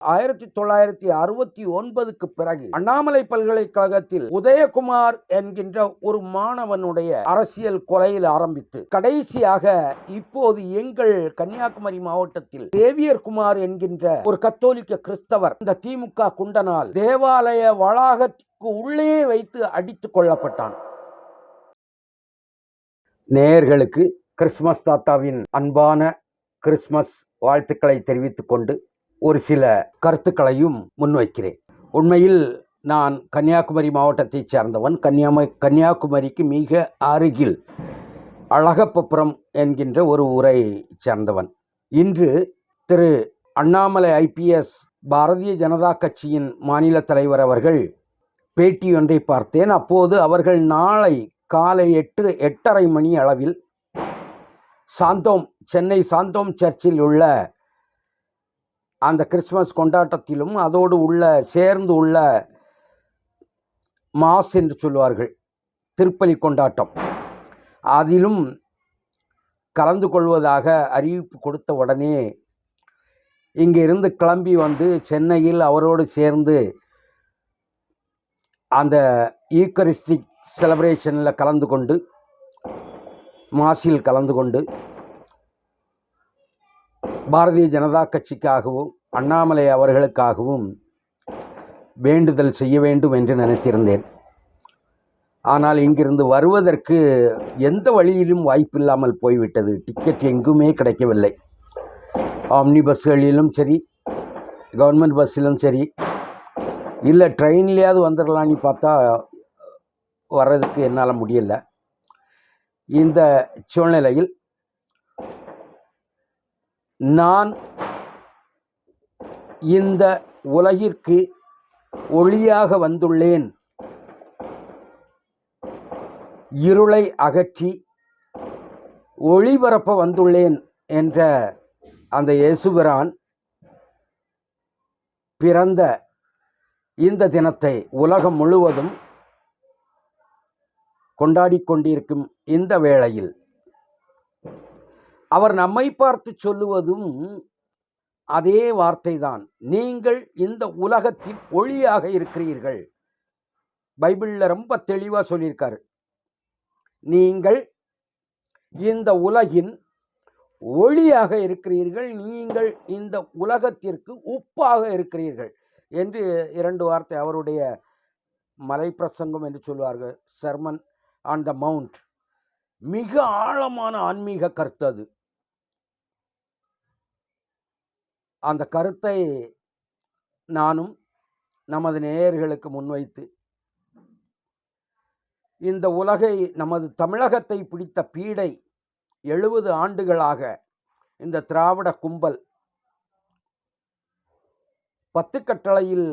ஆயிரத்தி தொள்ளாயிரத்தி அறுபத்தி ஒன்பதுக்கு பிறகு அண்ணாமலை பல்கலைக்கழகத்தில் உதயகுமார் என்கின்ற ஒரு மாணவனுடைய அரசியல் கொலையில் ஆரம்பித்து கடைசியாக இப்போது எங்கள் கன்னியாகுமரி மாவட்டத்தில் தேவியர் குமார் என்கின்ற ஒரு கத்தோலிக்க கிறிஸ்தவர் இந்த திமுக குண்டனால் தேவாலய வளாகத்துக்கு உள்ளே வைத்து அடித்துக் கொள்ளப்பட்டான் நேயர்களுக்கு கிறிஸ்மஸ் தாத்தாவின் அன்பான கிறிஸ்மஸ் வாழ்த்துக்களை தெரிவித்துக் கொண்டு ஒரு சில கருத்துக்களையும் முன்வைக்கிறேன். உண்மையில் நான் கன்னியாகுமரி மாவட்டத்தைச் சேர்ந்தவன். கன்னியாம கன்னியாகுமரிக்கு மிக அருகில் அழகப்பபுரம் என்கின்ற ஒரு ஊரை சேர்ந்தவன். இன்று திரு அண்ணாமலை ஐபிஎஸ் பாரதிய ஜனதா கட்சியின் மாநில தலைவர் அவர்கள் பேட்டி ஒன்றை பார்த்தேன். அப்போது அவர்கள் நாளை காலை எட்டு எட்டரை மணி அளவில் சாந்தோம் சென்னை சாந்தோம் சர்ச்சில் உள்ள அந்த கிறிஸ்மஸ் கொண்டாட்டத்திலும் அதோடு உள்ள சேர்ந்து உள்ள மாஸ் என்று சொல்வார்கள் திருப்பலி கொண்டாட்டம். அதிலும் கலந்து கொள்வதாக அறிவிப்பு கொடுத்த உடனே இங்கிருந்து கிளம்பி வந்து சென்னையில் அவரோடு சேர்ந்து அந்த ஈக்கரிஸ்டிக் செலப்ரேஷனில் கலந்து கொண்டு மாசில் கலந்து கொண்டு பாரதிய ஜனதா கட்சிக்காகவும் அண்ணாமலை அவர்களுக்காகவும் வேண்டுதல் செய்ய வேண்டும் என்று நினைத்திருந்தேன். ஆனால் இங்கிருந்து வருவதற்கு எந்த வழியிலும் வாய்ப்பில்லாமல் போய்விட்டது. டிக்கெட் எங்குமே கிடைக்கவில்லை. ஆம்னி பஸ்களிலும் சரி கவர்மெண்ட் பஸ்ஸிலும் சரி இல்லை ட்ரெயின்லேயாவது வந்துடலான்னு பார்த்தா வர்றதுக்கு என்னால் முடியலை. இந்த சூழ்நிலையில் நான் இந்த உலகிற்கு ஒளியாக வந்துள்ளேன். இருளை அகற்றி ஒளிபரப்ப வந்துள்ளேன் என்ற அந்த இயேசுபிரான் பிறந்த இந்த தினத்தை உலகம் முழுவதும் கொண்டாடிக் கொண்டிருக்கும் இந்த வேளையில் அவர் நம்மை பார்த்து சொல்லுவதும் அதே வார்த்தைதான். நீங்கள் இந்த உலகத்தில் ஒளியாக இருக்கிறீர்கள். பைபிளில் ரொம்ப தெளிவாக சொல்லியிருக்காரு. நீங்கள் இந்த உலகின் ஒளியாக இருக்கிறீர்கள். நீங்கள் இந்த உலகத்திற்கு உப்பாக இருக்கிறீர்கள் என்று இரண்டு வார்த்தை அவருடைய மலை பிரசங்கம் என்று சொல்வார்கள். சர்மன் ஆன் த மவுண்ட் மிக ஆழமான ஆன்மீக கருத்து அது. அந்த கருத்தை நானும் நமது நேயர்களுக்கு முன்வைத்து இந்த உலகை நமது தமிழகத்தை பிடித்த பீடை எழுபது ஆண்டுகளாக இந்த திராவிட கும்பல் பத்து கட்டளையில்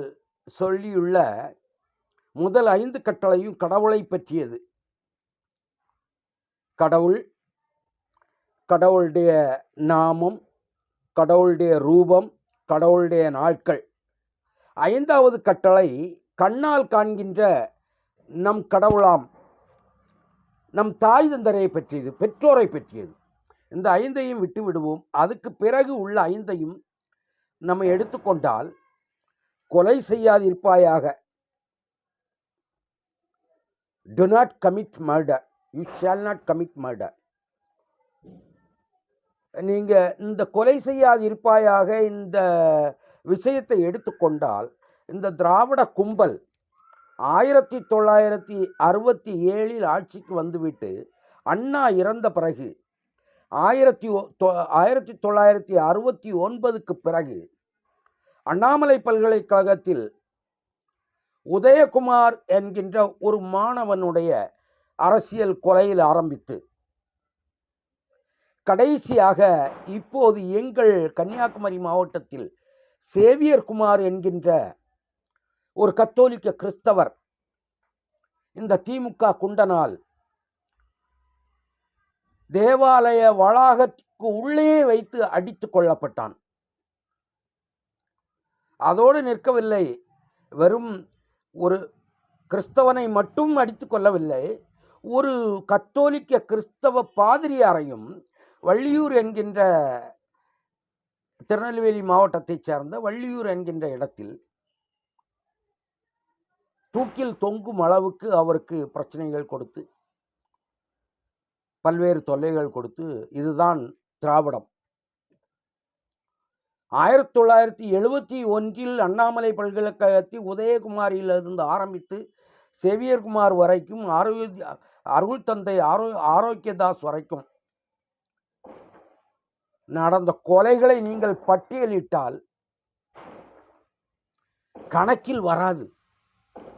சொல்லியுள்ள முதல் ஐந்து கட்டளையும் கடவுளை பற்றியது. கடவுள் கடவுளுடைய நாமம் கடவுளுடைய ரூபம் கடவுளுடைய நாட்கள். ஐந்தாவது கட்டளை கண்ணால் காண்கின்ற நம் கடவுளாம் நம் தாய் தந்தரையை பற்றியது பெற்றோரை பற்றியது. இந்த ஐந்தையும் விட்டு விடுவோம். அதுக்கு பிறகு உள்ள ஐந்தையும் நம்ம எடுத்துக்கொண்டால் கொலை செய்யாதிருப்பாயாக. Do not commit murder you shall not commit murder நீங்கள் இந்த கொலை செய்யாது இருப்பாயாக இந்த விஷயத்தை எடுத்துக்கொண்டால் இந்த திராவிட கும்பல் ஆயிரத்தி தொள்ளாயிரத்தி அறுபத்தி ஏழில் ஆட்சிக்கு வந்துவிட்டு அண்ணா இறந்த பிறகு ஆயிரத்தி ஒ- தொ- ஆயிரத்தி தொள்ளாயிரத்தி அறுபத்தி ஒன்பதுக்கு பிறகு அண்ணாமலை பல்கலைக்கழகத்தில் உதயகுமார் என்கின்ற ஒரு மாணவனுடைய அரசியல் கொலையில் ஆரம்பித்து கடைசியாக இப்போது எங்கள் கன்னியாகுமரி மாவட்டத்தில் சேவியர் குமார் என்கின்ற ஒரு கத்தோலிக்க கிறிஸ்தவர் இந்த திமுக குண்டனால் தேவாலய வளாகத்துக்கு உள்ளே வைத்து அடித்து கொள்ளப்பட்டான் அதோடு நிற்கவில்லை. வெறும் ஒரு கிறிஸ்தவனை மட்டும் அடித்து கொள்ளவில்லை ஒரு கத்தோலிக்க கிறிஸ்தவ பாதிரியாரையும் வள்ளியூர் என்கின்ற திருநெல்வேலி மாவட்டத்தைச் சேர்ந்த வள்ளியூர் என்கின்ற இடத்தில் தூக்கில் தொங்கும் அளவுக்கு அவருக்கு பிரச்சனைகள் கொடுத்து பல்வேறு தொல்லைகள் கொடுத்து இதுதான் திராவிடம். ஆயிரத்தி தொள்ளாயிரத்தி எழுபத்தி ஒன்றில் அண்ணாமலை பல்கலைக்கழகத்தில் உதயகுமாரியிலிருந்து ஆரம்பித்து சேவியர்குமார் வரைக்கும் ஆரோக்கிய அருள் தந்தை ஆரோ ஆரோக்கியதாஸ் வரைக்கும் நடந்த கொலைகளை நீங்கள் பட்டியலிட்டால் கணக்கில் வராது.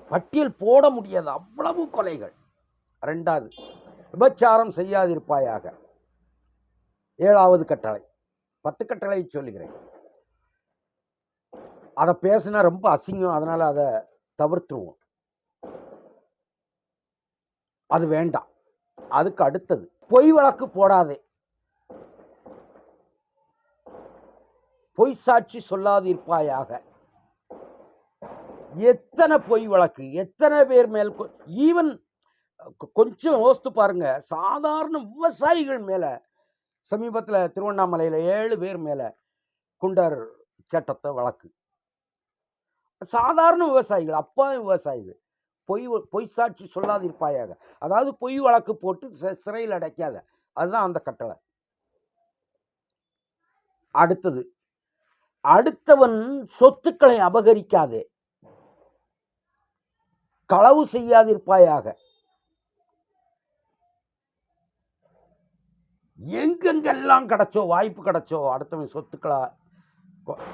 பட்டியல் போட முடியாது. அவ்வளவு கொலைகள். ரெண்டாவது விபச்சாரம் செய்யாதிருப்பாயாக. ஏழாவது கட்டளை. பத்து கட்டளை சொல்லுகிறேன். அதை பேசினா ரொம்ப அசிங்கம். அதனால் அதை தவிர்த்துருவோம். அது வேண்டாம். அதுக்கு அடுத்தது பொய் வழக்கு போடாதே. பொய் சாட்சி சொல்லாதிருப்பாயாக எத்தனை பொய் வழக்கு எத்தனை பேர் மேல் ஈவன் கொஞ்சம் யோசித்து பாருங்க. சாதாரண விவசாயிகள் மேலே சமீபத்தில் திருவண்ணாமலையில் ஏழு பேர் மேலே குண்டர் சட்டத்தை வழக்கு. சாதாரண விவசாயிகள் அப்பா விவசாயிகள் பொய் பொய் சாட்சி சொல்லாதிருப்பாயாக அதாவது பொய் வழக்கு போட்டு சிறையில் அடைக்காத. அதுதான் அந்த கட்டளை. அடுத்தது அடுத்தவன் சொத்துக்களை அபகரிக்காதே. களவு செய்யாதிருப்பாயாக. எங்கெங்கெல்லாம் கிடைச்சோ வாய்ப்பு கிடச்சோ அடுத்தவன் சொத்துக்களா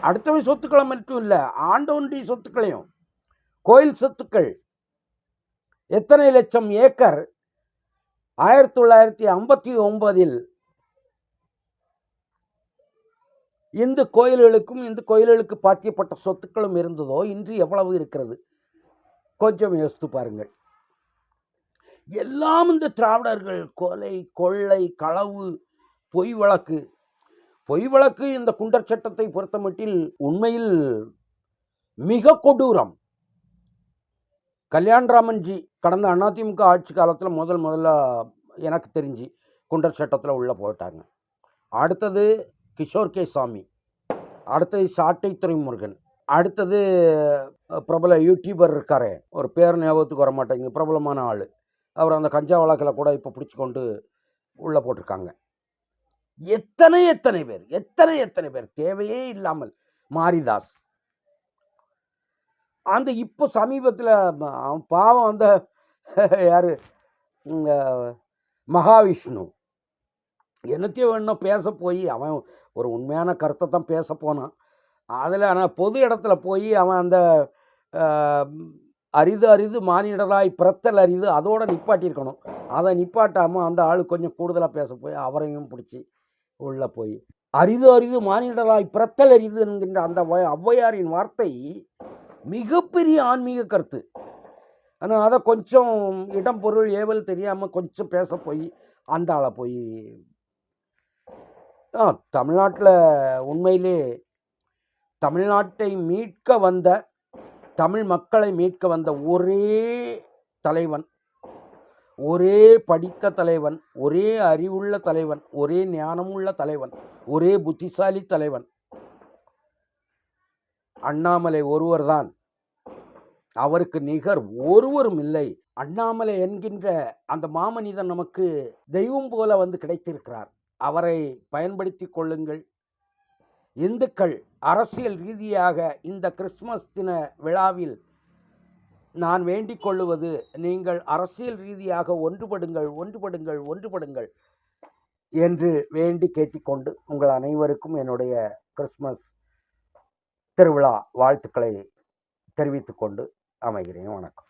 அடுத்தவன் சொத்துக்களை மட்டும் இல்லை ஆண்டோண்டி சொத்துக்களையும் கோயில் சொத்துக்கள் எத்தனை லட்சம் ஏக்கர் ஆயிரத்தி தொள்ளாயிரத்தி ஐம்பத்தி ஒன்பதில் இந்து கோயில்களுக்கும் இந்து கோயில்களுக்கு பாத்தியப்பட்ட சொத்துக்களும் இருந்ததோ இன்று எவ்வளவு இருக்கிறது? கொஞ்சம் யோசித்து பாருங்கள். எல்லாம் இந்த திராவிடர்கள் கொலை கொள்ளை களவு பொய் வழக்கு பொய் வழக்கு இந்த குண்டர் சட்டத்தை பொறுத்தமட்டில் உண்மையில் மிக கொடூரம். கல்யாண்ராமன்ஜி கடந்த அதிமுக ஆட்சி காலத்தில் முதல் முதல்ல எனக்கு தெரிஞ்சு குண்டர் சட்டத்தில் உள்ளே போட்டாங்க அடுத்தது கிஷோர் கே. சாமி. அடுத்தது சாட்டை துறைமுருகன். அடுத்தது பிரபல யூடியூபர் இருக்காரே. ஒரு பேர் ஞாபகத்துக்கு வர மாட்டேங்க பிரபலமான ஆள். அவர் அந்த கஞ்சா வழக்கில் கூட இப்போ பிடிச்சி கொண்டு உள்ளே போட்டிருக்காங்க. எத்தனை எத்தனை பேர் எத்தனை எத்தனை பேர்? தேவையே இல்லாமல். மாரிதாஸ். அந்த இப்போ சமீபத்தில் அவன் பாவம் அந்த யார்? மகாவிஷ்ணு. என்னத்தையும் வேணும் பேச போய் அவன் ஒரு உண்மையான கருத்தை தான் பேச போனான். அதில் ஆனால் பொது இடத்துல போய் அவன் அந்த அரிது அரிது மானிடராய் பிறத்தல் அரிது அதோடு நிப்பாட்டியிருக்கணும். அதை நிப்பாட்டாமல் அந்த ஆள் கொஞ்சம் கூடுதலாக பேச போய் அவரையும் பிடிச்சி உள்ளே போய். அரிது அரிது மானிடராய் பிறத்தல் அரிது என்கின்ற அந்த வ- ஔவையாரின் வார்த்தை மிகப்பெரிய ஆன்மீக கருத்து. ஆனால் அதை கொஞ்சம் இடம் பொருள் ஏவல் தெரியாமல் கொஞ்சம் பேச போய் அந்த ஆளை போய் தமிழ்நாட்டில் உண்மையிலே தமிழ்நாட்டை மீட்க வந்த தமிழ் மக்களை மீட்க வந்த ஒரே தலைவன் ஒரே படித்த தலைவன் ஒரே அறிவுள்ள தலைவன் ஒரே ஞானமுள்ள தலைவன் ஒரே புத்திசாலி தலைவன். அண்ணாமலை ஒருவர்தான். அவருக்கு நிகர் ஒருவரும் இல்லை. அண்ணாமலை என்கின்ற அந்த மாமனிதன் நமக்கு தெய்வம் போல வந்து கிடைத்திருக்கிறார். அவரை பயன்படுத்தி கொள்ளுங்கள். இந்துக்கள் அரசியல் ரீதியாக இந்த கிறிஸ்மஸ் தின விழாவில் நான் வேண்டிக் கொள்ளுவது நீங்கள் அரசியல் ரீதியாக ஒன்றுபடுங்கள் ஒன்றுபடுங்கள் ஒன்றுபடுங்கள் என்று வேண்டி கேட்டுக்கொண்டு உங்கள் அனைவருக்கும் என்னுடைய கிறிஸ்மஸ் திருவிழா வாழ்த்துக்களை தெரிவித்துக்கொண்டு அமைகிறேன். வணக்கம்.